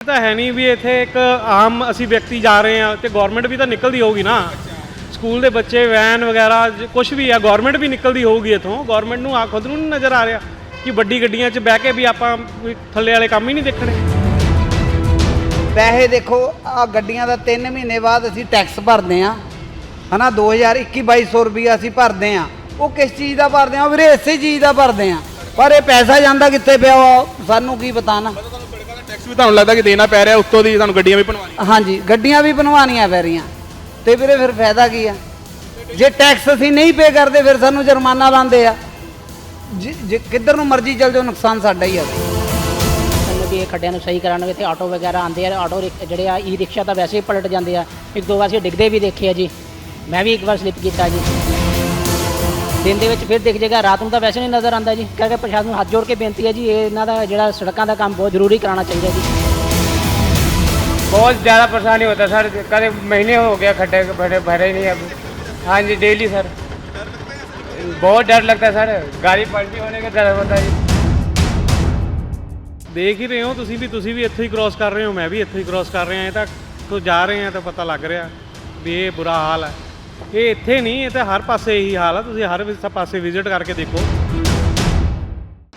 ਤਾਂ ਹੈ ਨਹੀਂ ਵੀ ਇੱਥੇ ਇੱਕ ਆਮ ਅਸੀਂ ਵਿਅਕਤੀ ਜਾ ਰਹੇ ਆ ਤੇ ਗਵਰਨਮੈਂਟ ਵੀ ਤਾਂ ਨਿਕਲਦੀ ਹੋਊਗੀ ਨਾ। ਸਕੂਲ ਦੇ ਬੱਚੇ ਵੈਨ ਵਗੈਰਾ ਕੁਝ ਵੀ ਆ ਗਵਰਨਮੈਂਟ ਵੀ ਨਿਕਲਦੀ ਹੋਊਗੀ ਇਥੋਂ। ਗਵਰਨਮੈਂਟ ਨੂੰ ਆ ਖੁਦ ਨੂੰ ਨਹੀਂ ਨਜ਼ਰ ਆ ਰਿਹਾ ਕਿ ਵੱਡੀ ਗੱਡੀਆਂ 'ਚ ਬਹਿ ਕੇ ਵੀ ਆਪਾਂ ਕੋਈ ਥੱਲੇ ਵਾਲੇ ਕੰਮ ਹੀ ਨਹੀਂ ਦੇਖਣੇ। ਪੈਸੇ ਦੇਖੋ ਆ ਗੱਡੀਆਂ ਦਾ 3 ਮਹੀਨੇ ਬਾਅਦ ਅਸੀਂ ਟੈਕਸ ਭਰਦੇ ਆ ਹਨਾ 2021 2200 ਰੁਪਇਆ ਅਸੀਂ ਭਰਦੇ ਆ ਉਹ ਕਿਸ ਚੀਜ਼ ਦਾ ਭਰਦੇ ਆ ਵੀਰੇ ਇਸੇ ਚੀਜ਼ ਦਾ ਭਰਦੇ ਆ ਪਰ ਇਹ ਪੈਸਾ ਜਾਂਦਾ ਕਿੱਥੇ ਪਿਆ ਵਾ, ਸਾਨੂੰ ਕੀ ਪਤਾ ਨਾ। ਵੀ ਤੁਹਾਨੂੰ ਲੱਗਦਾ ਕਿ ਦੇਣਾ ਪੈ ਰਿਹਾ ਉੱਤੋਂ ਦੀ ਤੁਹਾਨੂੰ ਗੱਡੀਆਂ ਵੀ ਬਣਵਾਉਣੀਆਂ ਹਾਂਜੀ ਗੱਡੀਆਂ ਵੀ ਬਣਵਾਉਣੀਆਂ ਪੈ ਰਹੀਆਂ। ਤੇ ਵੀਰੇ ਫਿਰ ਫਾਇਦਾ ਕੀ ਆ? ਜੇ ਟੈਕਸ ਅਸੀਂ ਨਹੀਂ ਪੇ ਕਰਦੇ ਫਿਰ ਸਾਨੂੰ ਜੁਰਮਾਨਾ ਲਾਉਂਦੇ ਆ। ਜੇ ਜੇ ਕਿੱਧਰ ਨੂੰ ਮਰਜ਼ੀ ਚੱਲ ਜਾਓ ਨੁਕਸਾਨ ਸਾਡਾ ਹੀ ਆ ਸਾਨੂੰ ਵੀ ਇਹ ਖੱਡਿਆਂ ਨੂੰ ਸਹੀ ਕਰਾਉਣ ਇੱਥੇ ਆਟੋ ਵਗੈਰਾ ਆਉਂਦੇ ਆ ਆਟੋ ਰਿਕ- ਜਿਹੜੇ ਆ ਈ ਰਿਕਸ਼ਾ ਤਾਂ ਵੈਸੇ ਹੀ ਪਲਟ ਜਾਂਦੇ ਆ। ਇੱਕ ਦੋ ਵਾਰ ਅਸੀਂ ਡਿੱਗਦੇ ਵੀ ਦੇਖੇ ਆ ਜੀ। ਮੈਂ ਵੀ ਇੱਕ ਵਾਰ ਸਲਿੱਪ ਕੀਤਾ ਜੀ। ਦਿਨ ਦੇ ਵਿੱਚ ਫਿਰ ਦਿਖ ਜਾਏਗਾ ਰਾਤ ਨੂੰ ਤਾਂ ਵੈਸੇ ਨਹੀਂ ਨਜ਼ਰ ਆਉਂਦਾ ਜੀ ਕਰਕੇ ਪ੍ਰਸ਼ਾਸਨ ਨੂੰ ਹੱਥ ਜੋੜ ਕੇ ਬੇਨਤੀ ਹੈ ਜੀ ਇਹ ਇਹਨਾਂ ਦਾ ਜਿਹੜਾ ਸੜਕਾਂ ਦਾ ਕੰਮ ਬਹੁਤ ਜ਼ਰੂਰੀ ਕਰਾਉਣਾ ਚਾਹੀਦਾ ਜੀ बहुत ज़्यादा परेशानी होता है सर कभी महीने हो गया खड्डे भरे भरे ही नहीं अब हाँ जी डेली सर बहुत डर लगता है सर गाड़ी पलटी होने का डर होता है जी ਦੇਖ ਹੀ ਰਹੇ ਹੋ ਤੁਸੀਂ ਵੀ ਤੁਸੀਂ ਵੀ ਇੱਥੋਂ ਹੀ ਕ੍ਰਾਸ ਕਰ ਰਹੇ ਹੋ ਮੈਂ ਵੀ ਇੱਥੋਂ ਹੀ ਕ੍ਰਾਸ ਕਰ ਰਿਹਾ ਇਹ ਤਾਂ ਤੋਂ ਜਾ ਰਹੇ ਆ ਤਾਂ ਪਤਾ ਲੱਗ ਰਿਹਾ ਵੀ ਇਹ ਬੁਰਾ ਹਾਲ ਹੈ ਇਹ ਇੱਥੇ ਨਹੀਂ, ਇਹ ਤਾਂ ਹਰ ਪਾਸੇ ਇਹੀ ਹਾਲ ਆ। ਤੁਸੀਂ ਹਰ ਪਾਸੇ ਵਿਜ਼ਿਟ ਕਰਕੇ ਦੇਖੋ।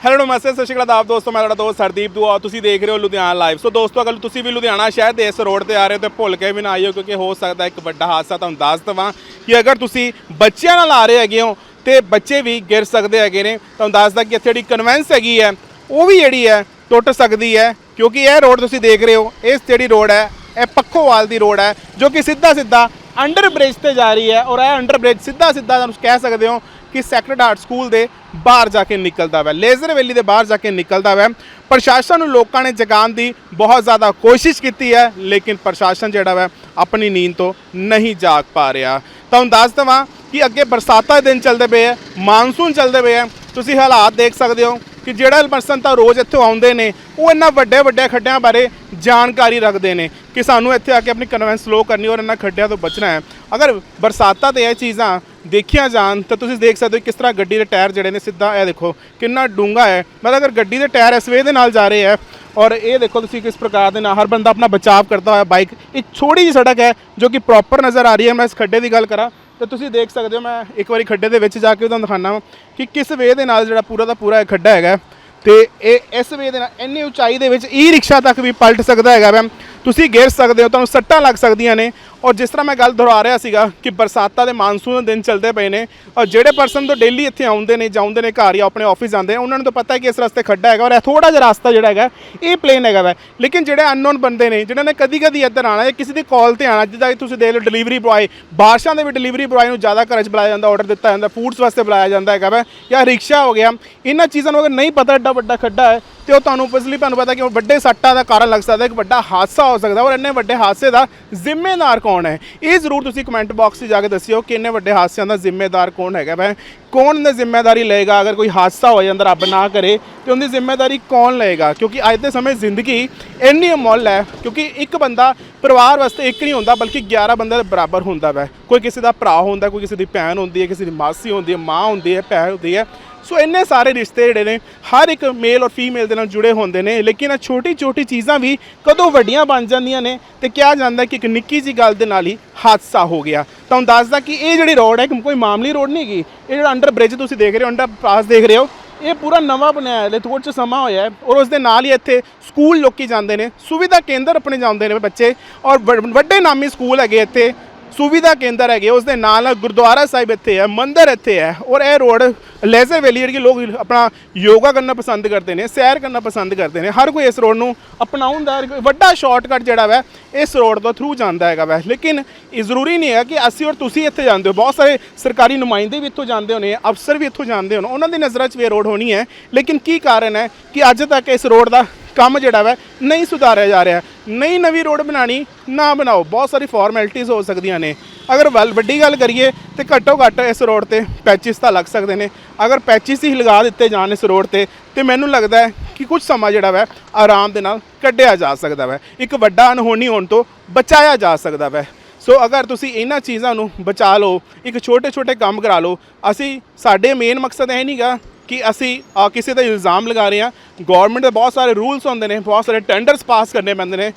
ਹੈਲੋ ਨਮਸਤੇ, ਸਤਿ ਸ਼੍ਰੀ ਅਕਾਲ ਆਪ ਦੋਸਤੋ, ਮੈਂ ਤੁਹਾਡਾ ਦੋਸਤ ਸਰਦੀਪ ਦੂਆ ਤੁਸੀਂ ਦੇਖ ਰਹੇ ਹੋ ਲੁਧਿਆਣਾ ਲਾਈਵ ਸੋ ਦੋਸਤੋ, ਅਗਰ ਤੁਸੀਂ ਵੀ ਲੁਧਿਆਣਾ ਸ਼ਹਿਰ ਦੇ ਇਸ ਰੋਡ ਤੇ ਆ ਰਹੇ ਹੋ, ਤੇ ਭੁੱਲ ਕੇ ਵੀ ਨਾ ਆਇਓ, ਕਿਉਂਕਿ ਹੋ ਸਕਦਾ ਇੱਕ ਵੱਡਾ ਹਾਦਸਾ, ਤੁਹਾਨੂੰ ਦੱਸ ਦਵਾਂ ਕਿ ਅਗਰ ਤੁਸੀਂ ਬੱਚਿਆਂ ਨਾਲ ਆ ਰਹੇ ਹੈਗੇ ਹੋ, ਤੇ ਬੱਚੇ ਵੀ ਗਿਰ ਸਕਦੇ ਹੈਗੇ ਨੇ, ਤੁਹਾਨੂੰ ਦੱਸਦਾ ਕਿ ਇੱਥੇ ਜਿਹੜੀ ਕਨਵੈਂਸ ਹੈਗੀ ਹੈ, ਉਹ ਵੀ ਜਿਹੜੀ ਹੈ, ਟੁੱਟ ਸਕਦੀ ਹੈ, ਕਿਉਂਕਿ ਇਹ ਰੋਡ ਤੁਸੀਂ ਦੇਖ ਰਹੇ ਹੋ, ਇਸ ਜਿਹੜੀ ਰੋਡ ਹੈ, ਇਹ ਪੱਖੋਵਾਲ ਦੀ ਰੋਡ ਹੈ, ਜੋ ਕਿ ਸਿੱਧਾ ਸਿੱਧਾ ਅੰਡਰ ਬ੍ਰਿਜ ਤੇ ਜਾ ਰਹੀ ਹੈ ਔਰ ਇਹ ਅੰਡਰ ਬ੍ਰਿਜ ਸਿੱਧਾ ਸਿੱਧਾ ਤੁਹਾਨੂੰ ਕਹਿ ਸਕਦੇ ਹੋ ਕਿ ਸੈਕਰਡ ਹਾਰਟ ਸਕੂਲ ਦੇ ਬਾਹਰ ਜਾ ਕੇ ਨਿਕਲਦਾ ਵੈ। ਲੇਜ਼ਰ ਵੈਲੀ ਦੇ ਬਾਹਰ ਜਾ ਕੇ ਨਿਕਲਦਾ ਵੈ। ਪ੍ਰਸ਼ਾਸਨ ਨੂੰ ਲੋਕਾਂ ਨੇ ਜਗਾਉਣ ਦੀ ਬਹੁਤ ਜ਼ਿਆਦਾ ਕੋਸ਼ਿਸ਼ ਕੀਤੀ ਹੈ, ਲੇਕਿਨ ਪ੍ਰਸ਼ਾਸਨ ਜਿਹੜਾ ਵੈ, ਆਪਣੀ ਨੀਂਦ ਤੋਂ ਨਹੀਂ ਜਾਗ ਪਾ ਰਿਹਾ। ਤੁਹਾਨੂੰ ਦੱਸ ਦਵਾਂ ਕਿ ਅੱਗੇ ਬਰਸਾਤਾਂ ਦੇ ਦਿਨ ਚੱਲਦੇ ਪਏ ਹੈ ਮਾਨਸੂਨ ਚੱਲਦੇ ਪਏ ਹੈ। ਤੁਸੀਂ ਹਾਲਾਤ ਦੇਖ ਸਕਦੇ ਹੋ ਕਿ ਜਿਹੜਾ ਪਰਸਨ ਰੋਜ਼ ਇੱਥੇ ਆਉਂਦੇ ਨੇ, ਉਹ ਇਹਨਾਂ ਵੱਡੇ ਵੱਡੇ ਖੱਡਿਆਂ ਬਾਰੇ ਜਾਣਕਾਰੀ ਰੱਖਦੇ ਨੇ ਕਿ ਸਾਨੂੰ ਇੱਥੇ ਆ ਕੇ ਆਪਣੀ ਕਨਵੈਂਸ ਸਲੋ ਕਰਨੀ ਔਰ ਇਹਨਾਂ ਖੱਡਿਆਂ ਤੋਂ ਬਚਣਾ ਹੈ। ਅਗਰ ਬਰਸਾਤਾਂ ਤੇ ਇਹ ਚੀਜ਼ਾਂ ਦੇਖੀਆਂ ਜਾਣ, ਤਾਂ ਤੁਸੀਂ ਦੇਖ ਸਕਦੇ ਹੋ ਕਿਸ ਤਰ੍ਹਾਂ ਗੱਡੀ ਦੇ ਟਾਇਰ ਜਿਹੜੇ ਨੇ ਸਿੱਧਾ ਇਹ ਦੇਖੋ ਕਿੰਨਾ ਡੂੰਘਾ ਹੈ। ਮਤਲਬ ਅਗਰ ਗੱਡੀ ਦੇ ਟਾਇਰ ਇਸ ਵੇ ਦੇ ਨਾਲ ਜਾ ਰਹੇ ਹੈ ਔਰ ਇਹ ਦੇਖੋ ਤੁਸੀਂ ਕਿਸ ਪ੍ਰਕਾਰ ਦੇ ਨਾਲ ਹਰ ਬੰਦਾ ਆਪਣਾ ਬਚਾਅ ਕਰਦਾ ਹੋਇਆ ਬਾਈਕ ਇਹ ਛੋਟੀ ਜਿਹੀ ਸੜਕ ਹੈ ਜੋ ਕਿ ਪ੍ਰੋਪਰ ਨਜ਼ਰ ਆ ਰਹੀ ਹੈ। ਮੈਂ ਇਸ ਖੱਡੇ ਦੀ ਗੱਲ ਕਰਾਂ ਤੇ ਤੁਸੀਂ ਦੇਖ ਸਕਦੇ ਹੋ, ਮੈਂ ਇੱਕ ਵਾਰੀ ਖੱਡੇ ਦੇ ਵਿੱਚ ਜਾ ਕੇ ਤੁਹਾਨੂੰ ਦਿਖਾਣਾ ਕਿ ਕਿਸ ਵੇ ਦੇ ਨਾਲ ਜਿਹੜਾ ਪੂਰਾ ਦਾ ਪੂਰਾ ਇਹ ਖੱਡਾ ਹੈਗਾ। ਤੇ ਇਹ ਇਸ ਵੇ ਦੇ ਨਾਲ ਇੰਨੀ ਉਚਾਈ ਦੇ ਵਿੱਚ ਈ ਰਿਕਸ਼ਾ ਤੱਕ ਵੀ ਪਲਟ ਸਕਦਾ ਹੈਗਾ ਵੈ। ਤੁਸੀਂ ਗਿਰ ਸਕਦੇ ਹੋ, ਤੁਹਾਨੂੰ ਸੱਟਾਂ ਲੱਗ ਸਕਦੀਆਂ ਨੇ। ਔਰ ਜਿਸ ਤਰ੍ਹਾਂ ਮੈਂ ਗੱਲ ਦੁਹਰਾ ਰਿਹਾ ਸੀਗਾ ਕਿ ਬਰਸਾਤਾਂ ਦੇ ਮਾਨਸੂਨ ਦੇ ਦਿਨ ਚੱਲਦੇ ਪਏ ਨੇ, ਔਰ ਜਿਹੜੇ ਪਰਸਨ ਤੋਂ ਡੇਲੀ ਇੱਥੇ ਆਉਂਦੇ ਨੇ ਜਾਂਦੇ ਨੇ ਘਰ ਜਾਂ ਆਪਣੇ ਆਫਿਸ ਜਾਂਦੇ ਨੇ ਉਹਨਾਂ ਨੂੰ ਤਾਂ ਪਤਾ ਹੈ ਕਿ ਇਸ ਰਸਤੇ ਖੱਡਾ ਹੈਗਾ ਔਰ ਇਹ ਥੋੜਾ ਜਿਹਾ ਰਸਤਾ ਜਿਹੜਾ ਹੈਗਾ, ਇਹ ਪਲੇਨ ਹੈਗਾ ਵੈ। ਲੇਕਿਨ ਜਿਹੜੇ ਅਨਨੋਨ ਬੰਦੇ ਨੇ, ਜਿਨ੍ਹਾਂ ਨੇ ਕਦੀ ਕਦੀ ਇੱਧਰ ਆਣਾ ਜਾਂ ਕਿਸੇ ਦੀ ਕਾਲ ਤੇ ਆਣਾ ਜਿੱਦਾਂ ਕਿ ਤੁਸੀਂ ਦੇਖ ਲਓ ਡਿਲੀਵਰੀ ਬੁਆਏ ਬਾਰਿਸ਼ਾਂ ਦੇ ਵੀ ਡਿਲੀਵਰੀ ਬੁਆਏ ਨੂੰ ਜ਼ਿਆਦਾ ਘਰ 'ਚ ਬੁਲਾਇਆ ਜਾਂਦਾ ਆਰਡਰ ਦਿੱਤਾ ਜਾਂਦਾ ਫੂਡਸ ਵਾਸਤੇ ਬੁਲਾਇਆ ਜਾਂਦਾ ਹੈਗਾ ਵੈ, ਜਾਂ ਰਿਕਸ਼ਾ ਹੋ ਗਿਆ। ਇਹਨਾਂ ਚੀਜ਼ਾਂ ਨੂੰ ਅਗਰ ਨਹੀਂ ਪਤਾ, ਐਡਾ ਵੱਡਾ ਖੱਡਾ ਹੈ ਤੇ ਉਹ ਤੁਹਾਨੂੰ ਪਸਲੀ ਤੁਹਾਨੂੰ ਪਤਾ ਕਿ ਉਹ ਵੱਡੇ ਸੱਟਾਂ ਦਾ ਕਾਰਨ ਲੱਗ ਸਕਦਾ, ਇੱਕ ਵੱਡਾ ਹਾਦਸਾ ਹੋ ਸਕਦਾ ਔਰ ਇੰਨੇ ਵੱਡੇ ਹਾਦਸੇ ਦਾ ਜ਼ਿੰਮੇਦਾਰ ਕੌਣ ਹੈ? ਇਹ ਜ਼ਰੂਰ ਤੁਸੀਂ ਕਮੈਂਟ ਬਾਕਸ 'ਚ ਜਾ ਕੇ ਦੱਸਿਓ ਕਿ ਇੰਨੇ ਵੱਡੇ ਹਾਦਸਿਆਂ ਦਾ ਜ਼ਿੰਮੇਦਾਰ ਕੌਣ ਹੈਗਾ ਵੈ। ਕੌਣ ਨੇ ਜ਼ਿੰਮੇਵਾਰੀ ਲਏਗਾ? ਅਗਰ ਕੋਈ ਹਾਦਸਾ ਹੋ ਜਾਂਦਾ, ਰੱਬ ਨਾ ਕਰੇ, ਤੇ ਉਹਦੀ ਜ਼ਿੰਮੇਵਾਰੀ ਕੌਣ ਲਏਗਾ? ਕਿਉਂਕਿ ਅੱਜ ਦੇ ਸਮੇਂ ਜ਼ਿੰਦਗੀ ਇੰਨੀ ਅਮੁੱਲ ਹੈ, ਕਿਉਂਕਿ ਇੱਕ ਬੰਦਾ ਪਰਿਵਾਰ ਵਾਸਤੇ ਇੱਕ ਨਹੀਂ ਹੁੰਦਾ, ਬਲਕਿ 11 ਬੰਦੇ ਦੇ ਬਰਾਬਰ ਹੁੰਦਾ ਵੈ। ਕੋਈ ਕਿਸੇ ਦਾ ਭਰਾ ਹੁੰਦਾ, ਕੋਈ ਕਿਸੇ ਦੀ ਭੈਣ ਹੁੰਦੀ ਹੈ, ਕਿਸੇ ਦੀ ਮਾਸੀ ਹੁੰਦੀ ਹੈ, ਮਾਂ ਹੁੰਦੀ ਹੈ, ਭੈਣ ਹੁੰਦੀ ਹੈ। ਸੋ ਇੰਨੇ ਸਾਰੇ ਰਿਸ਼ਤੇ ਜਿਹੜੇ ਨੇ, ਹਰ ਇੱਕ ਮੇਲ ਔਰ ਫੀਮੇਲ ਦੇ ਨਾਲ ਜੁੜੇ ਹੁੰਦੇ ਨੇ, ਲੇਕਿਨ ਇਹ ਛੋਟੀ ਛੋਟੀ ਚੀਜ਼ਾਂ ਵੀ ਕਦੋਂ ਵੱਡੀਆਂ ਬਣ ਜਾਂਦੀਆਂ ਨੇ ਤੇ ਕਿਹਾ ਜਾਂਦਾ ਕਿ ਇੱਕ ਨਿੱਕੀ ਜੀ ਗੱਲ ਦੇ ਨਾਲ ਹੀ ਹਾਦਸਾ ਹੋ ਗਿਆ। ਤੁਹਾਨੂੰ ਦੱਸਦਾ ਕਿ ਇਹ ਜਿਹੜੀ ਰੋਡ ਹੈ ਕੋਈ ਮਾਮੂਲੀ ਰੋਡ ਨਹੀਂ ਹੈਗੀ। ਇਹ ਜਿਹੜਾ ਅੰਡਰ ਬ੍ਰਿਜ ਤੁਸੀਂ ਦੇਖ ਰਹੇ ਹੋ ਅੰਡਰ ਪਾਸ ਦੇਖ ਰਹੇ ਹੋ, ਇਹ ਪੂਰਾ ਨਵਾਂ ਬਣਿਆ ਹੈ ਥੋੜ੍ਹਾ ਜਿਹਾ ਸਮਾਂ ਹੋਇਆ ਹੈ ਔਰ ਉਸ ਦੇ ਨਾਲ ਹੀ ਇੱਥੇ ਸਕੂਲ ਲੋਕੀ ਜਾਂਦੇ ਨੇ, ਸੁਵਿਧਾ ਕੇਂਦਰ ਆਪਣੇ ਜਾਂਦੇ ਨੇ ਬੱਚੇ ਔਰ ਵ- ਵੱਡੇ ਨਾਮੀ ਸਕੂਲ ਹੈਗੇ ਇੱਥੇ। ਸੁਵਿਧਾ ਕੇਂਦਰ ਹੈਗੇ ਉਸ ਦੇ ਨਾਲ ਨਾਲ ਗੁਰਦੁਆਰਾ ਸਾਹਿਬ ਇੱਥੇ ਹੈ, ਮੰਦਿਰ ਇੱਥੇ ਹੈ ਔਰ ਇਹ ਰੋਡ ਲੇਜ਼ਰ ਵੈਲੀ ਜਿਹੜੀ ਲੋਕ ਆਪਣਾ ਯੋਗਾ ਕਰਨਾ ਪਸੰਦ ਕਰਦੇ ਨੇ, ਸੈਰ ਕਰਨਾ ਪਸੰਦ ਕਰਦੇ ਨੇ, ਹਰ ਕੋਈ ਇਸ ਰੋਡ ਨੂੰ ਅਪਣਾਉਣ ਦਾ ਵੱਡਾ ਸ਼ਾਰਟਕਟ ਜਿਹੜਾ ਵੈ, ਇਸ ਰੋਡ ਤੋਂ ਥਰੂ ਜਾਂਦਾ ਹੈਗਾ ਵੈ। ਲੇਕਿਨ ਇਹ ਜ਼ਰੂਰੀ ਨਹੀਂ ਹੈ ਕਿ ਅਸੀਂ ਔਰ ਤੁਸੀਂ ਇੱਥੇ ਜਾਂਦੇ ਹੋ, ਬਹੁਤ ਸਾਰੇ ਸਰਕਾਰੀ ਨੁਮਾਇੰਦੇ ਵੀ ਇੱਥੋਂ ਜਾਂਦੇ ਹੋਣੇ, ਅਫਸਰ ਵੀ ਇੱਥੋਂ ਜਾਂਦੇ ਹੋਣ, ਉਹਨਾਂ ਦੀ ਨਜ਼ਰਾਂ 'ਚ ਵੀ ਇਹ ਰੋਡ ਹੋਣੀ ਹੈ। ਲੇਕਿਨ ਕੀ ਕਾਰਨ ਹੈ ਕਿ ਅੱਜ ਤੱਕ ਇਸ ਰੋਡ ਦਾ ਕੰਮ ਜਿਹੜਾ ਵੈ, ਨਹੀਂ ਸੁਧਾਰਿਆ ਜਾ ਰਿਹਾ। ਨਹੀਂ ਨਵੀਂ ਰੋਡ ਬਣਾਣੀ ਨਾ ਬਣਾਓ। ਬਹੁਤ ਸਾਰੀ ਫਾਰਮੈਲਿਟੀਆਂ ਹੋ ਸਕਦੀਆਂ ਨੇ। ਅਗਰ ਵੱਲ- ਵੱਡੀ ਗੱਲ ਕਰੀਏ, ਤੇ ਘੱਟੋ ਘੱਟ ਇਸ ਰੋਡ ਤੇ ਪੈਚਿਸ ਤਾਂ ਲੱਗ ਸਕਦੇ ਨੇ। ਅਗਰ ਪੈਚਿਸ ਹੀ ਲਗਾ ਦਿੱਤੇ ਜਾਣ ਇਸ ਰੋਡ ਤੇ ਤੇ ਮੈਨੂੰ ਲੱਗਦਾ ਹੈ ਕਿ ਕੁਝ ਸਮਾਂ ਜਿਹੜਾ ਵੈ, ਆਰਾਮ ਦੇ ਨਾਲ ਕੱਢਿਆ ਜਾ ਸਕਦਾ ਵੈ। ਇੱਕ ਵੱਡਾ ਅਨਹੋਣੀ ਹੋਣ ਤੋਂ ਬਚਾਇਆ ਜਾ ਸਕਦਾ ਵੈ। ਸੋ ਅਗਰ ਤੁਸੀਂ ਇਹਨਾਂ ਚੀਜ਼ਾਂ ਨੂੰ ਬਚਾ ਲਓ, ਇੱਕ ਛੋਟੇ ਛੋਟੇ ਕੰਮ ਕਰਾ ਲਓ, ਅਸੀਂ, ਸਾਡੇ ਮੇਨ ਮਕਸਦ ਇਹ ਨਹੀਂਗਾ ਕਿ ਅਸੀਂ ਕਿਸੇ ਦਾ ਇਲਜ਼ਾਮ ਲਗਾ ਰਹੇ ਹਾਂ। ਗਵਰਨਮੈਂਟ ਦੇ ਬਹੁਤ ਸਾਰੇ ਰੂਲਸ ਹੁੰਦੇ ਨੇ, ਬਹੁਤ ਸਾਰੇ ਟੈਂਡਰਸ ਪਾਸ ਕਰਨੇ ਪੈਂਦੇ ਨੇ।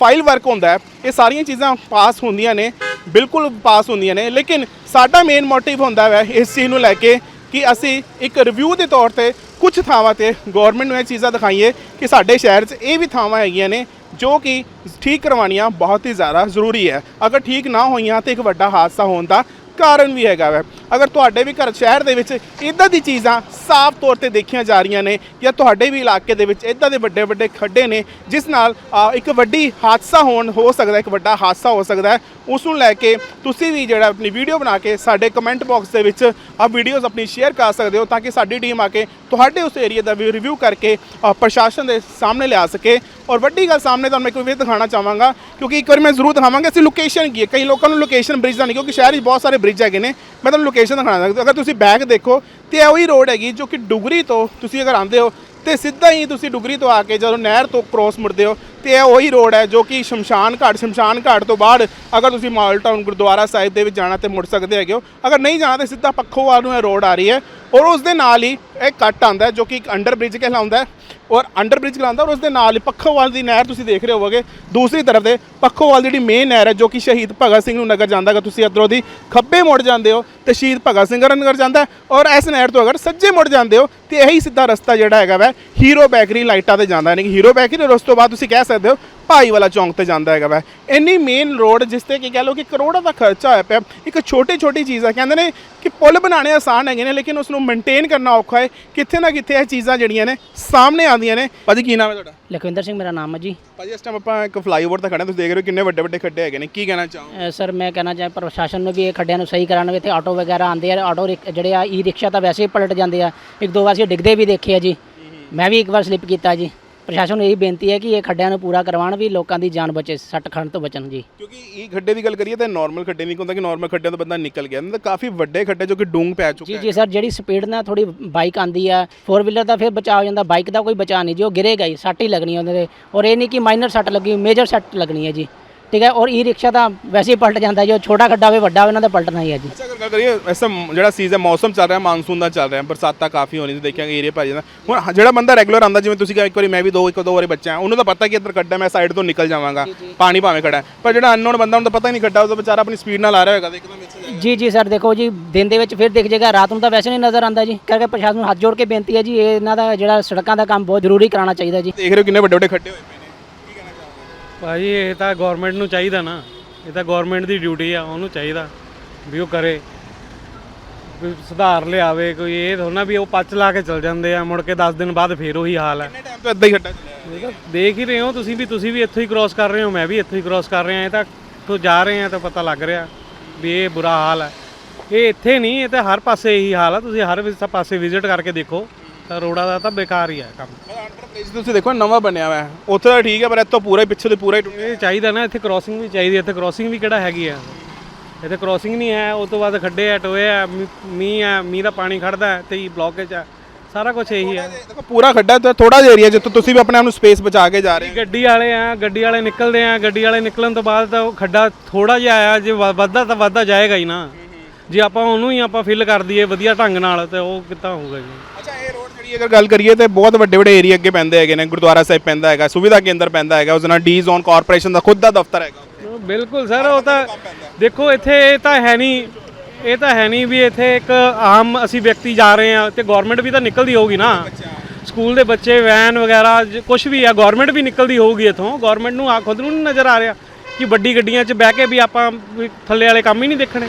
ਫਾਈਲ ਵਰਕ ਹੁੰਦਾ ਹੈ। ਇਹ ਸਾਰੀਆਂ ਚੀਜ਼ਾਂ ਪਾਸ ਹੁੰਦੀਆਂ ਨੇ, ਬਿਲਕੁਲ ਪਾਸ ਹੁੰਦੀਆਂ ਨੇ। ਲੇਕਿਨ ਸਾਡਾ ਮੇਨ ਮੋਟਿਵ ਹੁੰਦਾ ਹੈ ਇਸ ਚੀਜ਼ ਨੂੰ ਲੈ ਕੇ ਕਿ ਅਸੀਂ ਇੱਕ ਰਿਵਿਊ ਦੇ ਤੌਰ ਤੇ ਕੁਝ ਥਾਵਾਂ ਤੇ ਗਵਰਨਮੈਂਟ ਨੂੰ ਇਹ ਚੀਜ਼ਾਂ ਦਿਖਾਈਏ ਕਿ ਸਾਡੇ ਸ਼ਹਿਰ 'ਚ ਇਹ ਵੀ ਥਾਵਾਂ ਹੈਗੀਆਂ ਨੇ ਜੋ ਕਿ ਠੀਕ ਕਰਵਾਉਣੀਆਂ ਬਹੁਤ ਹੀ ਜ਼ਿਆਦਾ ਜ਼ਰੂਰੀ ਹੈ। ਅਗਰ ਠੀਕ ਨਾ ਹੋਈਆਂ ਤੇ ਇੱਕ ਵੱਡਾ ਹਾਦਸਾ ਹੋਣ ਦਾ ਕਾਰਨ ਵੀ ਹੈਗਾ ਵੈ। ਅਗਰ ਤੁਹਾਡੇ ਵੀ ਘਰ ਸ਼ਹਿਰ ਦੇ ਵਿੱਚ ਇਦਾਂ ਦੀ ਚੀਜ਼ਾਂ ਸਾਫ਼ ਤੌਰ ਤੇ ਦੇਖੀਆਂ ਜਾ ਰਹੀਆਂ ਨੇ ਜਾਂ ਤੁਹਾਡੇ ਵੀ ਇਲਾਕੇ ਦੇ ਵਿੱਚ ਇਦਾਂ ਦੇ ਵੱਡੇ ਵੱਡੇ ਖੱਡੇ ਨੇ, ਜਿਸ ਨਾਲ ਇੱਕ ਵੱਡੀ ਹਾਦਸਾ ਹੋਣ, ਹੋ ਸਕਦਾ, ਇੱਕ ਵੱਡਾ ਹਾਦਸਾ ਹੋ ਸਕਦਾ ਹੈ, ਉਸ ਨੂੰ ਲੈ ਕੇ ਤੁਸੀਂ ਵੀ ਜਿਹੜਾ ਆਪਣੀ ਵੀਡੀਓ ਬਣਾ ਕੇ ਸਾਡੇ ਕਮੈਂਟ ਬਾਕਸ ਦੇ ਵਿੱਚ ਆ ਵੀਡੀਓਜ਼ ਆਪਣੀ ਸ਼ੇਅਰ ਕਰ ਸਕਦੇ ਹੋ ਤਾਂ ਕਿ ਸਾਡੀ ਟੀਮ ਆ ਕੇ ਤੁਹਾਡੇ ਉਸ ਏਰੀਆ ਦਾ ਵੀ ਰਿਵਿਊ ਕਰਕੇ ਪ੍ਰਸ਼ਾਸਨ ਦੇ ਸਾਹਮਣੇ ਲਿਆ ਸਕੇ। ਔਰ ਵੱਡੀ ਗੱਲ ਸਾਹਮਣੇ ਤੁਹਾਨੂੰ ਮੈਂ ਇੱਕ ਵਾਰ ਦਿਖਾਉਣਾ ਚਾਹਾਂਗਾ, ਕਿਉਂਕਿ ਇੱਕ ਵਾਰ ਮੈਂ ਜ਼ਰੂਰ ਦਿਖਾਵਾਂਗਾ, ਅਸੀਂ ਲੋਕੇਸ਼ਨ ਕੀ ਹੈ? ਕਈ ਲੋਕਾਂ ਨੂੰ ਲੋਕੇਸ਼ਨ ਬ੍ਰਿਜ ਦਾ ਨਹੀਂ, ਕਿਉਂਕਿ ਸ਼ਹਿਰ 'ਚ ਬਹੁਤ ਸਾਰੇ ਬ੍ਰਿਜ ਹੈਗੇ ਨੇ, ਮੈਂ ਤੁਹਾਨੂੰ ਲੋਕੇਸ਼ਨ ਦਿਖਾਣਾ ਚਾਹੁੰਦਾ ਅਗਰ ਤੁਸੀਂ ਬੈਕ ਦੇਖੋ, ਤੇ ਇਹ ਉਹੀ ਰੋਡ ਹੈਗੀ ਜੋ ਕਿ ਡੁਗਰੀ ਤੋਂ ਤੁਸੀਂ ਅਗਰ ਆਉਂਦੇ ਹੋ, ਤੇ ਸਿੱਧਾ ਹੀ ਤੁਸੀਂ ਡੁਗਰੀ ਤੋਂ ਆ ਕੇ ਜਦੋਂ ਨਹਿਰ ਤੋਂ ਕ੍ਰੋਸ ਮੁੜਦੇ ਹੋ, ਤੇ ਇਹ ਉਹੀ ਰੋਡ ਹੈ ਜੋ ਕਿ ਸ਼ਮਸ਼ਾਨ ਘਾਟ ਸ਼ਮਸ਼ਾਨ ਘਾਟ ਤੋਂ ਬਾਅਦ ਅਗਰ ਤੁਸੀਂ ਮਾਲ ਟਾਊਨ ਗੁਰਦੁਆਰਾ ਸਾਹਿਬ ਦੇ ਵਿੱਚ ਜਾਣਾ ਤੇ ਮੁੜ ਸਕਦੇ ਹੈਗੇ ਹੋ। ਅਗਰ ਨਹੀਂ ਜਾਣਾ, ਤੇ ਸਿੱਧਾ ਪੱਖੋਵਾਲ ਨੂੰ ਇਹ ਰੋਡ ਆ ਰਹੀ ਹੈ, ਔਰ ਉਸ ਦੇ ਨਾਲ ਹੀ ਇਹ ਕੱਟ ਆਉਂਦਾ ਜੋ ਕਿ ਇੱਕ ਅੰਡਰ ਬ੍ਰਿਜ ਕਹਿਲਾਉਂਦਾ ਔਰ ਅੰਡਰ ਬ੍ਰਿਜ ਕਹਿਲਾਉਂਦਾ ਔਰ ਉਸ ਦੇ ਨਾਲ ਹੀ ਪੱਖੋਵਾਲ ਦੀ ਨਹਿਰ ਤੁਸੀਂ ਦੇਖ ਰਹੇ ਹੋਵੋਗੇ। ਦੂਸਰੀ ਤਰਫ ਦੇ ਪੱਖੋਵਾਲ ਦੀ ਜਿਹੜੀ ਮੇਨ ਨਹਿਰ ਹੈ ਜੋ ਕਿ ਸ਼ਹੀਦ ਭਗਤ ਸਿੰਘ ਨੂੰ ਨਗਰ ਜਾਂਦਾ ਹੈਗਾ, ਤੁਸੀਂ ਇੱਧਰੋਂ ਦੀ ਖੱਬੇ ਮੁੜ ਜਾਂਦੇ ਹੋ ਤੇ ਸ਼ਹੀਦ ਭਗਤ ਸਿੰਘ ਨਗਰ ਜਾਂਦਾ ਔਰ ਇਸ ਨਹਿਰ ਤੋਂ ਅਗਰ ਸੱਜੇ ਮੁੜ ਜਾਂਦੇ ਹੋ ਤੇ ਇਹੀ ਸਿੱਧਾ ਰਸਤਾ ਜਿਹੜਾ ਹੈਗਾ ਵੈ ਹੀਰੋ ਬੈਕਰੀ ਲਾਈਟਾਂ ਤੇ ਜਾਂਦਾ, ਯਾਨੀ ਕਿ ਹੀਰੋ ਬੈਕਰੀ ਔਰ ਉਸ ਤੋਂ ਬਾਅਦ ਤੁਸੀਂ ਕਹਿ ਸਕਦੇ ਹੋ ਭਾਈ ਵਾਲਾ ਚੌਂਕ ਤੇ ਜਾਂਦਾ ਹੈਗਾ ਵੈ। ਇੰਨੀ ਮੇਨ ਰੋਡ ਜਿਸ ਤੇ ਕੀ ਕਹਿ ਲਓ ਕਿ ਕਰੋੜਾਂ ਦਾ ਖਰਚਾ ਹੋਇਆ ਪਿਆ। ਇੱਕ ਛੋਟੀ ਛੋਟੀ ਚੀਜ਼ ਆ। ਕਹਿੰਦੇ ਨੇ ਕਿ ਪੁਲ ਬਣਾਉਣੇ ਆਸਾਨ ਹੈਗੇ ਨੇ ਲੇਕਿਨ ਉਸ ਨੂੰ ਮੇਨਟੇਨ ਕਰਨਾ ਔਖਾ ਹੈ। ਕਿੱਥੇ ਨਾ ਕਿੱਥੇ ਇਹ ਚੀਜ਼ਾਂ ਜਿਹੜੀਆਂ ਨੇ ਸਾਹਮਣੇ ਆਉਂਦੀਆਂ ਨੇ। ਭਾਜੀ ਕੀ ਨਾਮ ਹੈ ਤੁਹਾਡਾ? ਲਖਵਿੰਦਰ ਸਿੰਘ ਮੇਰਾ ਨਾਮ ਹੈ ਜੀ। ਭਾਜੀ ਇਸ ਟਾਈਮ ਆਪਾਂ ਇੱਕ ਫਲਾਈਓਵਰ ਤੇ ਖੜੇ ਤੁਸੀਂ ਦੇਖ ਰਹੇ ਹੋ ਕਿੰਨੇ ਵੱਡੇ ਵੱਡੇ ਖੱਡੇ ਹੈਗੇ ਨੇ। ਕੀ ਕਹਿਣਾ ਚਾਹੋ ਸਰ ਮੈਂ ਕਹਿਣਾ ਚਾਹਾਂ ਪ੍ਰਸ਼ਾਸਨ ਨੂੰ ਵੀ ਇਹ ਖੱਡਿਆਂ ਨੂੰ ਸਹੀ ਕਰਾਉਣ ਇੱਥੇ ਆਟੋ ਵਗੈਰਾ ਆਉਂਦੇ ਆ। ਆਟੋ ਰਿਕ- ਜਿਹੜੇ ਆ ਈ ਰਿਕਸ਼ਾ ਤਾਂ ਵੈਸੇ ਹੀ ਪਲਟ ਜਾਂਦੇ ਆ। ਇੱਕ ਦੋ ਵਾਰ ਅਸੀਂ ਡਿੱਗਦੇ ਵੀ ਦੇਖੇ ਆ ਜੀ। ਮੈਂ ਵੀ ਇੱਕ ਵਾਰ ਸਲਿੱਪ ਕੀਤਾ ਜੀ। ਪ੍ਰਸ਼ਾਸਨ ਨੂੰ ਇਹ ਬੇਨਤੀ ਹੈ ਕਿ ਇਹ ਖੱਡਿਆਂ ਨੂੰ ਪੂਰਾ ਕਰਵਾਉਣ ਵੀ ਲੋਕਾਂ ਦੀ ਜਾਨ ਬਚੇ ਸੱਟ ਖਾਣ ਤੋਂ ਬਚਣ ਜੀ। ਕਿਉਂਕਿ ਇਹ ਖੱਡੇ ਦੀ ਗੱਲ ਕਰੀਏ ਤਾਂ ਨਾਰਮਲ ਖੱਡੇ ਨਹੀਂ ਹੁੰਦਾ ਕਿ ਨਾਰਮਲ ਖੱਡਿਆਂ ਤੋਂ ਬੰਦਾ ਨਿਕਲ ਗਿਆ। ਤਾਂ ਕਾਫੀ ਵੱਡੇ ਖੱਡੇ ਜੋ ਕਿ ਡੂੰਗ ਪੈ ਚੁੱਕੇ ਜੀ ਜੀ ਸਰ ਜਿਹੜੀ ਸਪੀਡ ਨਾਲ ਥੋੜੀ ਬਾਈਕ ਆਂਦੀ ਆ ਫੋਰ ਵੀਲਰ ਦਾ ਫਿਰ ਬਚਾਅ ਹੋ ਜਾਂਦਾ ਬਾਈਕ ਦਾ ਕੋਈ ਬਚਾਅ ਨਹੀਂ ਜੀ ਉਹ ਗਿਰੇਗਾ ਹੀ ਸੱਟ ਹੀ ਲੱਗਣੀ ਉਹਦੇ ਤੇ। ਔਰ ਇਹ ਨਹੀਂ ਕਿ ਮਾਈਨਰ ਸੱਟ ਲੱਗੀ ਮੇਜਰ ਸੱਟ ਲੱਗਣੀ ਹੈ ਜੀ। ਠੀਕ ਹੈ ਔਰ ਈ ਰਿਕਸ਼ਾ ਤਾਂ ਵੈਸੇ ਹੀ ਪਲਟ ਜਾਂਦਾ ਜੋ ਛੋਟਾ ਖੱਡਾ ਹੋਵੇ ਵੱਡਾ ਹੋਵੇ ਉਹਨਾਂ ਦਾ ਪਲਟਣਾ ਹੀ ਹੈ ਜੀ। ਅੱਛਾ ਅਗਰ ਗੱਲ ਕਰੀਏ ਐਸਾ ਜਿਹੜਾ ਸੀਜ਼ਨ ਮੌਸਮ ਚੱਲ ਰਿਹਾ ਮਾਨਸੂਨ ਦਾ ਚੱਲ ਰਿਹਾ ਬਰਸਾਤਾਂ ਕਾਫੀ ਹੋਣੀ ਤੇ ਦੇਖਿਆ ਕਿ ਏਰੀਆ ਭਰ ਜਾਂਦਾ। ਹੁਣ ਜਿਹੜਾ ਬੰਦਾ ਰੈਗੂਲਰ ਆਂਦਾ ਜਿਵੇਂ ਤੁਸੀਂ ਕਿਹਾ ਇੱਕ ਵਾਰੀ ਮੈਂ ਵੀ ਦੋ ਇੱਕ ਦੋ ਵਾਰੀ ਬੱਚਾ ਉਹਨੂੰ ਤਾਂ ਪਤਾ ਕਿ ਇੱਧਰ ਖੱਡਾ ਮੈਂ ਸਾਈਡ ਤੋਂ ਨਿਕਲ ਜਾਵਾਂਗਾ ਪਾਣੀ ਭਾਵੇਂ ਖੜਾ। ਪਰ ਜਿਹੜਾ ਅਨਨੋਨ ਬੰਦਾ ਉਹਨੂੰ ਤਾਂ ਪਤਾ ਹੀ ਨਹੀਂ ਖੱਡਾ ਉਹ ਤਾਂ ਵਿਚਾਰਾ ਆਪਣੀ ਸਪੀਡ ਨਾਲ ਆ ਰਿਹਾ ਹੋਏਗਾ ਇੱਕਦਮ ਵਿੱਚ। ਜੀ ਜੀ ਸਰ ਦੇਖੋ ਜੀ ਦਿਨ ਦੇ ਵਿੱਚ ਫਿਰ ਦਿਖ ਜਾਏਗਾ ਰਾਤ ਨੂੰ ਤਾਂ ਵੈਸੇ ਨਹੀਂ ਨਜ਼ਰ ਆਉਂਦਾ ਜੀ ਕਰਕੇ ਪ੍ਰਸ਼ਾਸਨ ਨੂੰ ਹੱਥ ਜੋੜ ਕੇ ਬੇਨਤੀ ਹੈ ਜੀ ਇਹ ਇਹਨਾਂ ਦਾ ਜਿਹੜਾ ਸੜਕਾਂ ਦਾ ਕੰਮ ਬਹੁਤ ਜ਼ਰੂਰੀ ਕਰਾਉਣਾ ਚਾਹੀਦਾ ਜੀ। ਦੇਖ ਰਹੇ ਹੋ ਕਿੰਨੇ ਵੱਡੇ ਵੱਡੇ ਖੱਡੇ ਹੋਏ ਪਏ ਭਾਜੀ ਇਹ ਤਾਂ ਗਵਰਨਮੈਂਟ ਨੂੰ ਚਾਹੀਦਾ ਨਾ। ਇਹ ਤਾਂ ਗਵਰਨਮੈਂਟ ਦੀ ਡਿਊਟੀ ਆ ਉਹਨੂੰ ਚਾਹੀਦਾ ਵੀ ਉਹ ਕਰੇ। ਵੀ ਸੁਧਾਰ ਲਿਆਵੇ ਕੋਈ ਇਹ ਥੋੜਾ ਵੀ ਉਹ ਪੱਚ ਲਾ ਕੇ ਚਲ ਜਾਂਦੇ ਆ ਮੁੜ ਕੇ 10 ਦਿਨ ਬਾਅਦ ਫੇਰ ਉਹੀ ਹਾਲ ਹੈ ਕਿੰਨੇ ਟਾਈਮ ਤੋਂ ਇਦਾਂ ਹੀ ਖੱਡਾ ਚੱਲਿਆ? ਦੇਖ ਹੀ ਰਹੇ ਹੋ ਤੁਸੀਂ ਵੀ ਤੁਸੀਂ ਵੀ ਇੱਥੋਂ ਹੀ ਕ੍ਰਾਸ ਕਰ ਰਹੇ ਹੋ ਮੈਂ ਵੀ ਇੱਥੋਂ ਹੀ ਕ੍ਰਾਸ ਕਰ ਰਿਹਾ ਇਹ ਤਾਂ ਤੋਂ ਜਾ ਰਹੇ ਆ ਤਾਂ ਪਤਾ ਲੱਗ ਰਿਹਾ ਵੀ ਇਹ ਬੁਰਾ ਹਾਲ ਹੈ ਇਹ ਇੱਥੇ ਨਹੀਂ ਇਹ ਤਾਂ ਹਰ ਪਾਸੇ ਇਹੀ ਹਾਲ ਆ ਤੁਸੀਂ ਹਰ ਵਿਸ- ਪਾਸੇ ਵਿਜ਼ਿਟ ਕਰਕੇ ਦੇਖੋ। ਤਾਂ ਰੋੜਾ ਦਾ ਤਾਂ ਬੇਕਾਰ ਹੀ ਹੈ ਕੰਮ। ਅੰਡਰ ਬ੍ਰਿਜ ਤੁਸੀਂ ਦੇਖੋ ਨਵਾਂ ਬਣਿਆ ਹੋਇਆ ਹੈ। ਉੱਥੇ ਤਾਂ ਠੀਕ ਹੈ ਪਰ ਇੱਥੋਂ ਪੂਰਾ ਹੀ ਪਿੱਛੇ ਤੋਂ ਪੂਰਾ ਹੀ ਟੁੱਟਿਆ ਇਹ ਚਾਹੀਦਾ ਨਾ ਇੱਥੇ ਕ੍ਰਾਸਿੰਗ ਵੀ ਚਾਹੀਦੀ ਹੈ। ਇੱਥੇ ਕ੍ਰਾਸਿੰਗ ਵੀ ਕਿਹੜਾ ਹੈਗੀ ਆ? ਇੱਥੇ ਕ੍ਰਾਸਿੰਗ ਨਹੀਂ ਹੈ ਉਸ ਤੋਂ ਬਾਅਦ ਖੱਡੇ ਆ ਟੋਏ ਆ ਮੀ- ਮੀਂਹ ਆ ਮੀਂਹ ਦਾ ਪਾਣੀ ਖੜਦਾ ਹੈ ਤੇ ਬਲੌਕੇਜ ਆ। ਸਾਰਾ ਕੁਝ ਇਹੀ ਹੈ ਦੇਖੋ ਪੂਰਾ ਖੱਡਾ ਤੇ ਥੋੜਾ ਜਿਹਾ ਏਰੀਆ ਜਿੱਥੋਂ ਤੁਸੀਂ ਵੀ ਆਪਣੇ ਆਪ ਨੂੰ ਸਪੇਸ ਬਚਾ ਕੇ ਜਾ ਰਹੇ ਹੋ। ਗੱਡੀ ਵਾਲੇ ਆ ਗੱਡੀ ਵਾਲੇ ਨਿਕਲਦੇ ਆ ਗੱਡੀ ਵਾਲੇ ਨਿਕਲਣ ਤੋਂ ਬਾਅਦ ਤਾਂ ਉਹ ਖੱਡਾ ਥੋੜਾ ਜਿਹਾ ਆਇਆ ਜੇ ਵ- ਵੱਧਦਾ ਤਾਂ ਵੱਧਦਾ ਜਾਏਗਾ ਹੀ ਨਾ। ਜੇ ਆਪਾਂ ਉਹਨੂੰ ਹੀ ਆਪਾਂ ਫਿਲ ਕਰ ਦਈਏ ਵਧੀਆ ਢੰਗ ਨਾਲ ਤੇ ਉਹ ਕਿੱਦਾਂ ਹੋਊਗਾ ਜੀ? ਜਿਹੜੀ ਅਗਰ ਗੱਲ ਕਰੀਏ ਤੇ ਬਹੁਤ ਵੱਡੇ ਵੱਡੇ ਏਰੀਆ ਅੱਗੇ ਪੈਂਦੇ ਹੈਗੇ ਨੇ ਗੁਰਦੁਆਰਾ ਸਾਹਿਬ ਪੈਂਦਾ ਹੈਗਾ ਸੁਵਿਧਾ ਕੇਂਦਰ ਪੈਂਦਾ ਹੈਗਾ ਉਸ ਨਾਲ ਡੀ ਜ਼ੋਨ ਕਾਰਪੋਰੇਸ਼ਨ ਦਾ ਖੁਦ ਦਾ ਦਫ਼ਤਰ ਹੈਗਾ। ਬਿਲਕੁਲ ਸਰ ਉਹ ਤਾਂ ਦੇਖੋ ਇੱਥੇ ਇਹ ਤਾਂ ਹੈ ਨਹੀਂ ਇਹ ਤਾਂ ਹੈ ਨਹੀਂ ਵੀ ਇੱਥੇ ਇੱਕ ਆਮ ਅਸੀਂ ਵਿਅਕਤੀ ਜਾ ਰਹੇ ਆ ਤੇ ਗਵਰਨਮੈਂਟ ਵੀ ਤਾਂ ਨਿਕਲਦੀ ਹੋਊਗੀ ਨਾ। ਸਕੂਲ ਦੇ ਬੱਚੇ ਵੈਨ ਵਗੈਰਾ ਕੁਝ ਵੀ ਆ ਗਵਰਨਮੈਂਟ ਵੀ ਨਿਕਲਦੀ ਹੋਊਗੀ ਇਥੋਂ। ਗਵਰਨਮੈਂਟ ਨੂੰ ਆ ਖੁਦ ਨੂੰ ਨਜ਼ਰ ਆ ਰਿਹਾ ਕਿ ਵੱਡੀ ਗੱਡੀਆਂ 'ਚ ਬਹਿ ਕੇ ਵੀ ਆਪਾਂ ਥੱਲੇ ਵਾਲੇ ਕੰਮ ਹੀ ਨਹੀਂ ਦੇਖਣੇ।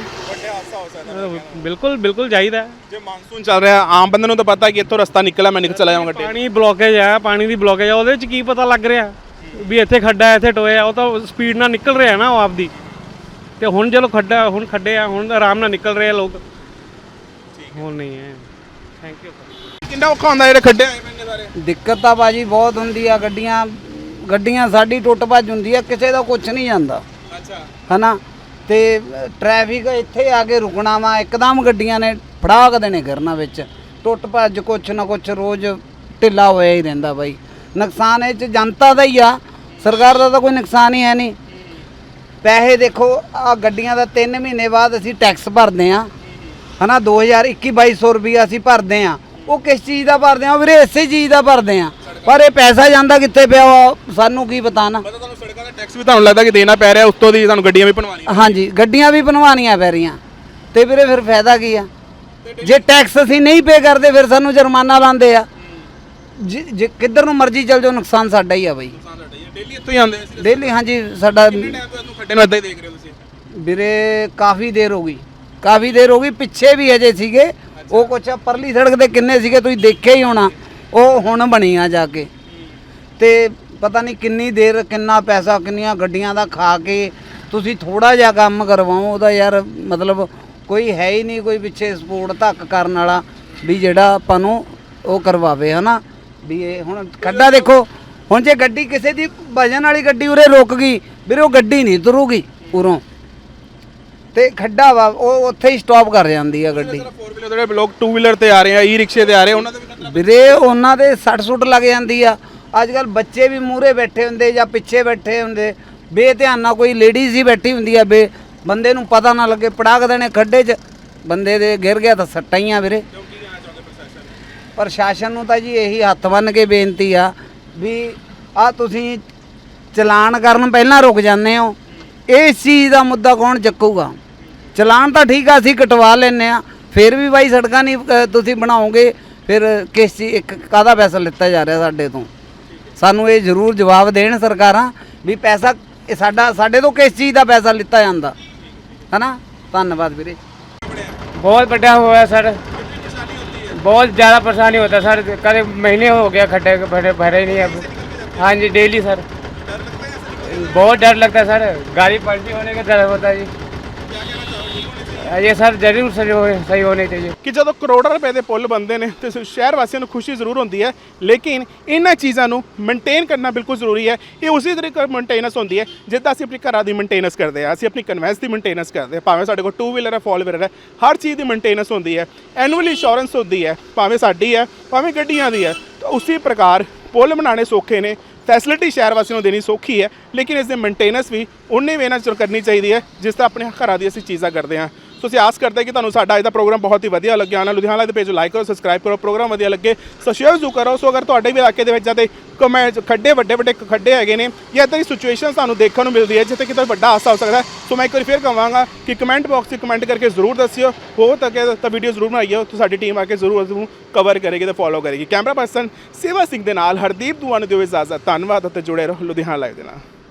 ਹੋ ਸਕਦਾ ਬਿਲਕੁਲ ਬਿਲਕੁਲ ਚਾਹੀਦਾ ਹੈ। ਜੇ ਮਾਨਸੂਨ ਚੱਲ ਰਿਹਾ ਆਮ ਬੰਦੇ ਨੂੰ ਤਾਂ ਪਤਾ ਕਿ ਇੱਥੋਂ ਰਸਤਾ ਨਿਕਲਿਆ ਮੈਂ ਨਿਕਲ ਚਲਾ ਜਾਵਾਂਗਾ ਗੱਡੀ ਪਾਣੀ ਬਲੋਕੇਜ ਆ ਪਾਣੀ ਦੀ ਬਲੋਕੇਜ ਆ ਉਹਦੇ 'ਚ ਕੀ ਪਤਾ ਲੱਗ ਰਿਹਾ ਵੀ ਇੱਥੇ ਖੱਡਾ ਹੈ, ਇੱਥੇ ਟੋਏ ਆ ਉਹ ਤਾਂ ਸਪੀਡ ਨਾਲ ਨਿਕਲ ਰਿਹਾ ਨਾ ਉਹ ਆਪਦੀ। ਤੇ ਹੁਣ ਜਦੋਂ ਖੱਡਾ ਹੁਣ ਖੱਡੇ ਆ ਹੁਣ ਆਰਾਮ ਨਾਲ ਨਿਕਲ ਰਹੇ ਆ ਲੋਕ। ਹੁਣ ਨਹੀਂ ਹੈ। ਥੈਂਕ ਯੂ ਕਿੰਨਾ ਔਖਾ ਹੁੰਦਾ ਜਿਹੜੇ ਖੱਡੇ ਆਏ ਪੈਣੇ ਸਾਰੇ? ਦਿੱਕਤ ਤਾਂ ਬਾਜੀ ਬਹੁਤ ਹੁੰਦੀ ਆ ਗੱਡੀਆਂ ਗੱਡੀਆਂ ਸਾਡੀ ਟੁੱਟ ਭੱਜ ਹੁੰਦੀ ਆ ਕਿਸੇ ਦਾ ਕੁਝ ਨਹੀਂ ਜਾਂਦਾ। ਅੱਛਾ। ਹਨਾ? ਤੇ ਟ੍ਰੈਫਿਕ ਇੱਥੇ ਆ ਕੇ ਰੁਕਣਾ ਵਾ ਇੱਕਦਮ ਗੱਡੀਆਂ ਨੇ ਫੜਾਕ ਦੇਣੇ ਕਰਨਾ ਵਿੱਚ। ਟੁੱਟ ਭੱਜ ਕੁਛ ਨਾ ਕੁਛ ਰੋਜ਼ ਢਿੱਲਾ ਹੋਇਆ ਹੀ ਰਹਿੰਦਾ ਬਾਈ। ਨੁਕਸਾਨ ਇਹ ਚ ਜਨਤਾ ਦਾ ਹੀ ਆ ਸਰਕਾਰ ਦਾ ਤਾਂ ਕੋਈ ਨੁਕਸਾਨ ਹੀ ਹੈ ਨਹੀਂ। ਪੈਸੇ ਦੇਖੋ ਆ ਗੱਡੀਆਂ ਦਾ 3 ਮਹੀਨੇ ਬਾਅਦ ਅਸੀਂ ਟੈਕਸ ਭਰਦੇ ਆ ਹਨਾ 2021 2200 ਰੁਪਈਆ ਅਸੀਂ ਭਰਦੇ ਆ ਉਹ ਕਿਸ ਚੀਜ਼ ਦਾ ਭਰਦੇ ਆ ਵੀਰੇ ਇਸੇ ਚੀਜ਼ ਦਾ ਭਰਦੇ ਆ ਪਰ ਇਹ ਪੈਸਾ ਜਾਂਦਾ ਕਿੱਥੇ ਪਿਆ ਵਾ, ਸਾਨੂੰ ਕੀ ਪਤਾ ਟੈਕਸ ਵੀ ਤੁਹਾਨੂੰ ਲੱਗਦਾ ਕਿ ਦੇਣਾ ਪੈ ਰਿਹਾ ਉੱਤੋਂ ਦੀ ਤੁਹਾਨੂੰ ਗੱਡੀਆਂ ਵੀ ਬਣਵਾਉਣੀਆਂ ਹਾਂਜੀ ਗੱਡੀਆਂ ਵੀ ਬਣਵਾਉਣੀਆਂ ਪੈ ਰਹੀਆਂ। ਤੇ ਵੀਰੇ ਫਿਰ ਫਾਇਦਾ ਕੀ ਆ? ਜੇ ਟੈਕਸ ਅਸੀਂ ਨਹੀਂ ਪੇ ਕਰਦੇ ਫਿਰ ਸਾਨੂੰ ਜੁਰਮਾਨਾ ਲਾਉਂਦੇ ਆ। ਜੇ ਜੇ ਕਿੱਧਰ ਨੂੰ ਮਰਜ਼ੀ ਚੱਲ ਜਾਓ ਨੁਕਸਾਨ ਸਾਡਾ ਹੀ ਆ ਬਈ। ਡੇਲੀ ਇੱਥੋਂ ਹੀ ਆਉਂਦੇ ਸੀ ਡੇਲੀ ਹਾਂਜੀ ਸਾਡਾ ਕਿੰਨੇ ਟਾਈਮ ਤੋਂ ਇਹਨੂੰ ਖੱਡੇ ਨੂੰ ਏਦਾਂ ਹੀ ਦੇਖ ਰਹੇ ਹੋ ਤੁਸੀਂ? ਵੀਰੇ ਕਾਫੀ ਦੇਰ ਹੋ ਗਈ। ਕਾਫੀ ਦੇਰ ਹੋ ਗਈ ਪਿੱਛੇ ਵੀ ਅਜੇ ਸੀਗੇ। ਉਹ ਕੁਛ ਪਰਲੀ ਸੜਕ ਤੇ ਕਿੰਨੇ ਸੀਗੇ ਤੁਸੀਂ ਦੇਖਿਆ ਹੀ ਹੋਣਾ। ਉਹ ਹੁਣ ਬਣੀ ਆ ਜਾ ਕੇ। ਤੇ ਪਤਾ ਨਹੀਂ ਕਿੰਨੀ ਦੇਰ ਕਿੰਨਾ ਪੈਸਾ ਕਿੰਨੀਆਂ ਗੱਡੀਆਂ ਦਾ ਖਾ ਕੇ ਤੁਸੀਂ ਥੋੜਾ ਜਿਹਾ ਕੰਮ ਕਰਵਾਓ ਉਹਦਾ ਯਾਰ ਮਤਲਬ ਕੋਈ ਹੈ ਹੀ ਨਹੀਂ ਕੋਈ ਪਿੱਛੇ ਸਪੋਰਟ ਧੱਕ ਕਰਨ ਵਾਲਾ ਵੀ ਜਿਹੜਾ ਆਪਾਂ ਨੂੰ ਉਹ ਕਰਵਾਵੇ ਹਨਾ? ਵੀ ਇਹ ਹੁਣ ਖੱਡਾ ਦੇਖੋ ਹੁਣ ਜੇ ਗੱਡੀ ਕਿਸੇ ਦੀ ਵਜਨ ਵਾਲੀ ਗੱਡੀ ਉਰੇ ਰੁਕ ਗਈ ਵੀਰੇ ਉਹ ਗੱਡੀ ਨਹੀਂ ਤੁਰੂਗੀ ਉਰੋਂ। ਤੇ ਖੱਡਾ ਵਾ ਉਹ ਉੱਥੇ ਹੀ ਸਟਾਪ ਕਰ ਜਾਂਦੀ ਆ ਗੱਡੀ। 4 ਵੀਲਰ ਜਿਹੜੇ ਲੋਕ 2 ਵੀਲਰ ਤੇ ਆ ਰਹੇ ਆ ਈ ਰਿਕਸ਼ੇ ਤੇ ਆ ਰਹੇ ਉਹਨਾਂ ਦਾ ਵੀ ਵੀਰੇ ਉਹਨਾਂ ਦੇ ਸੱਟ ਸੁੱਟ ਲੱਗ ਜਾਂਦੀ ਆ। ਅੱਜ ਕੱਲ ਬੱਚੇ ਵੀ ਮੂਹਰੇ ਬੈਠੇ ਹੁੰਦੇ ਜਾਂ ਪਿੱਛੇ ਬੈਠੇ ਹੁੰਦੇ। ਬੇਧਿਆਨ ਨਾਲ ਕੋਈ ਲੇਡੀਜ਼ ਹੀ ਬੈਠੀ ਹੁੰਦੀ ਆ ਬੇ। ਬੰਦੇ ਨੂੰ ਪਤਾ ਨਾ ਲੱਗੇ, ਪੜਾਕ ਦੇਣੇ ਖੱਡੇ 'ਚ। ਬੰਦੇ ਦੇ ਗਿਰ ਗਿਆ ਤਾਂ ਸੱਟਾਂ ਹੀ ਆ ਵੀਰੇ। ਪ੍ਰਸ਼ਾਸਨ ਨੂੰ ਤਾਂ ਜੀ ਇਹੀ ਹੱਥ ਬੰਨ ਕੇ ਬੇਨਤੀ ਆ ਵੀ ਆ ਤੁਸੀਂ ਚਲਾਨ ਕਰਨ ਪਹਿਲਾਂ ਰੁਕ ਜਾਂਦੇ ਹੋ। ਇਸ ਚੀਜ਼ ਦਾ ਮੁੱਦਾ ਕੌਣ ਚੱਕੂਗਾ? ਚਲਾਨ ਤਾਂ ਠੀਕ ਆ, ਅਸੀਂ ਕਟਵਾ ਲੈਨੇ ਆ। ਫਿਰ ਵੀ ਬਾਈ ਸੜਕਾਂ ਨਹੀਂ ਤੁਸੀਂ ਬਣਾਓਗੇ। ਫਿਰ ਕਿਸ ਚੀਜ਼ ਇੱਕ ਕਾਹਦਾ ਪੈਸਾ ਲਿੱਤਾ ਜਾ ਰਿਹਾ ਸਾਡੇ ਤੋਂ? ਸਾਨੂੰ ਇਹ ਜ਼ਰੂਰ ਜਵਾਬ ਦੇਣ ਸਰਕਾਰਾਂ ਵੀ ਪੈਸਾ ਇਹ ਸਾਡਾ ਸਾਡੇ ਤੋਂ ਕਿਸ ਚੀਜ਼ ਦਾ ਪੈਸਾ ਲਿੱਤਾ ਜਾਂਦਾ ਹਨਾ ਧੰਨਵਾਦ ਵੀਰੇ बहुत बढ़िया हुआ है सर बहुत ज़्यादा परेशानी होता है सर करीब महीने हो गया खड्डे भरे भरे ही नहीं अब हाँ जी डेली सर बहुत डर लगता है सर गाड़ी पलटी होने का डर होता है जी ये सर जरूर सही हो सही होने चाहिए ਕਿ ਜਦੋਂ ਕਰੋੜਾਂ ਰੁਪਏ ਦੇ ਪੁੱਲ ਬੰਦੇ ਨੇ ਤੇ ਸ਼ਹਿਰ ਵਾਸੀਆਂ ਨੂੰ ਖੁਸ਼ੀ ਜ਼ਰੂਰ ਹੁੰਦੀ ਹੈ ਲੇਕਿਨ ਇਹਨਾਂ ਚੀਜ਼ਾਂ ਨੂੰ ਮੇਨਟੇਨ ਕਰਨਾ ਬਿਲਕੁਲ ਜ਼ਰੂਰੀ ਹੈ ਇਹ ਉਸੇ ਤਰੀਕੇ ਮੇਨਟੇਨੈਂਸ ਹੁੰਦੀ ਹੈ ਜਿੱਦਾਂ ਅਸੀਂ ਆਪਣੀ ਘਰਾਂ ਦੀ ਮੇਨਟੇਨੈਂਸ ਕਰਦੇ ਆ ਅਸੀਂ ਆਪਣੀ ਕਨਵੈਂਸ ਦੀ ਮੇਨਟੇਨੈਂਸ ਕਰਦੇ ਹਾਂ ਭਾਵੇਂ ਸਾਡੇ ਕੋਲ 2 ਵੀਲਰ ਹੈ 4 ਵੀਲਰ ਹੈ ਹਰ ਚੀਜ਼ ਦੀ ਮੇਨਟੇਨੈਂਸ ਹੁੰਦੀ ਹੈ ਐਨੂਅਲ ਇੰਸ਼ੋਰੈਂਸ ਹੁੰਦੀ ਹੈ ਭਾਵੇਂ ਸਾਡੀ ਹੈ ਭਾਵੇਂ ਗੱਡੀਆਂ ਦੀ ਹੈ ਤਾਂ ਉਸੇ ਪ੍ਰਕਾਰ ਪੁੱਲ ਬਣਾਉਣੇ ਸੌਖੇ ਨੇ ਫੈਸਿਲਿਟੀ ਸ਼ਹਿਰ ਵਾਸੀਆਂ ਨੂੰ ਦੇਣੀ ਸੌਖੀ ਹੈ ਲੇਕਿਨ ਇਸ ਦੇ ਮੇਨਟੇਨੈਂਸ ਵੀ ਉਨੇ ਵੇ ਨਾਲ ਕਰਨੀ ਚਾਹੀਦੀ ਹੈ ਜਿਸ ਤਰ੍ਹਾਂ ਆਪਣੇ ਘਰਾਂ ਦੀ ਅਸੀਂ ਚੀਜ਼ਾਂ ਕਰਦੇ ਹਾਂ ਸੋ ਅਸੀਂ ਆਸ ਕਰਦੇ ਕਿ ਤੁਹਾਨੂੰ ਸਾਡਾ ਅੱਜ ਦਾ ਪ੍ਰੋਗਰਾਮ ਬਹੁਤ ਹੀ ਵਧੀਆ ਲੱਗਿਆ ਹੋਣਾ ਲੁਧਿਆਣਾ ਦੇ ਪੇਜ ਲਾਈਕ ਕਰੋ ਸਬਸਕ੍ਰਾਈਬ ਕਰੋ, ਪ੍ਰੋਗਰਾਮ ਵਧੀਆ ਲੱਗੇ। ਸੋ ਸ਼ੇਅਰ ਜ਼ਰੂਰ ਕਰੋ। ਸੋ ਅਗਰ ਤੁਹਾਡੇ ਵੀ ਇਲਾਕੇ ਦੇ ਵਿੱਚ ਜਾਂਦੇ ਕਮੈਂਟ ਖੱਡੇ, ਵੱਡੇ ਵੱਡੇ ਖੱਡੇ ਹੈਗੇ ਨੇ ਜਾਂ ਇਦਾਂ ਦੀ ਸਿਚੁਏਸ਼ਨ ਸਾਨੂੰ ਦੇਖਣ ਨੂੰ ਮਿਲਦੀ ਹੈ, ਜਿੱਥੇ ਕਿਤੇ ਵੱਡਾ ਹਾਸਾ ਹੋ ਸਕਦਾ ਸੋ ਮੈਂ ਇੱਕ ਵਾਰੀ ਫੇਰ ਕਹਾਂਗਾ ਕਿ ਕਮੈਂਟ ਬਾਕਸ 'ਚ ਕਮੈਂਟ ਕਰਕੇ ਜ਼ਰੂਰ ਦੱਸਿਓ। ਹੋ ਸਕੇ ਤਾਂ ਵੀਡੀਓ ਜ਼ਰੂਰ ਬਣਾਈਓ। ਤਾਂ ਸਾਡੀ ਟੀਮ ਆ ਕੇ ਜ਼ਰੂਰ ਉਸ ਨੂੰ ਕਵਰ ਕਰੇਗੀ ਤੇ ਫੋਲੋ ਕਰੇਗੀ। ਕੈਮਰਾ ਪਰਸਨ ਸੇਵਾ ਸਿੰਘ ਦੇ ਨਾਲ, ਹਰਦੀਪ ਦੁਆ ਨੂੰ ਦਿਓ ਇਜਾਜ਼ਤ। ਧੰਨਵਾਦ ਅਤੇ ਜੁੜੇ ਰਹੋ ਲੁਧਿਆਣਾ ਲਾਈਵ ਦੇ ਨਾਲ।